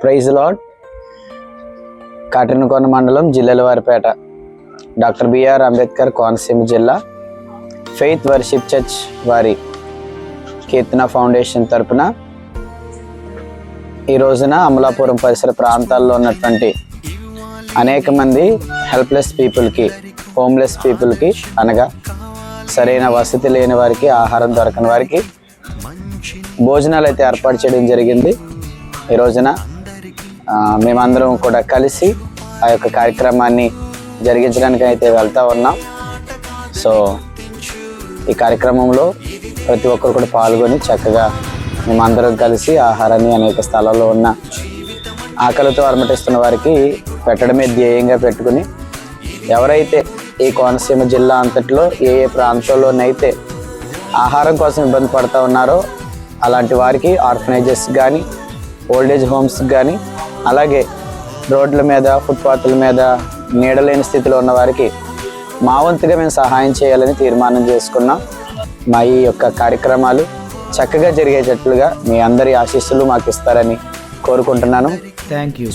Praise lord Kataranakonda మండలం Jillelavaripeta. Doctor B R Ambedkar Konaseema జిల్లా faith worship church వారి కీర్తన foundation తరపున ఈ రోజున అమలాపురం పరిసర ప్రాంతాల్లో ఉన్నటువంటి అనేక మంది హెల్ప్లెస్ పీపుల్కి హోమ్లెస్ పీపుల్కి అనగా సరైన వసతి లేని వారికి ఆహారం దొరకని వారికి భోజనాలు అయితే ఏర్పాటు చేయడం జరిగింది. ఈ రోజున మేమందరం కూడా కలిసి ఆ యొక్క కార్యక్రమాన్ని జరిగించడానికి అయితే వెళ్తూ ఉన్నాం. సో ఈ కార్యక్రమంలో ప్రతి ఒక్కరు కూడా పాల్గొని చక్కగా మేమందరం కలిసి ఆహారాన్ని అనేక స్థలాల్లో ఉన్న ఆకలితో అలమటిస్తున్న వారికి పెట్టడమే ధ్యేయంగా పెట్టుకుని ఎవరైతే ఈ కోనసీమ జిల్లా అంతట్లో ఏ ఏ ప్రాంతాల్లోనైతే ఆహారం కోసం ఇబ్బంది పడుతూ ఉన్నారో అలాంటి వారికి ఆర్ఫనైజెస్ కానీ ఓల్డేజ్ హోమ్స్ కానీ అలాగే రోడ్ల మీద ఫుట్పాత్ల మీద నీడలేని స్థితిలో ఉన్న వారికి మా వంతుగా మేము సహాయం చేయాలని తీర్మానం చేసుకున్నాం మా ఈ యొక్క కార్యక్రమాలు చక్కగా జరిగేటట్లుగా మీ అందరి ఆశీస్సులు మాకు ఇస్తారని కోరుకుంటున్నాను. Thank you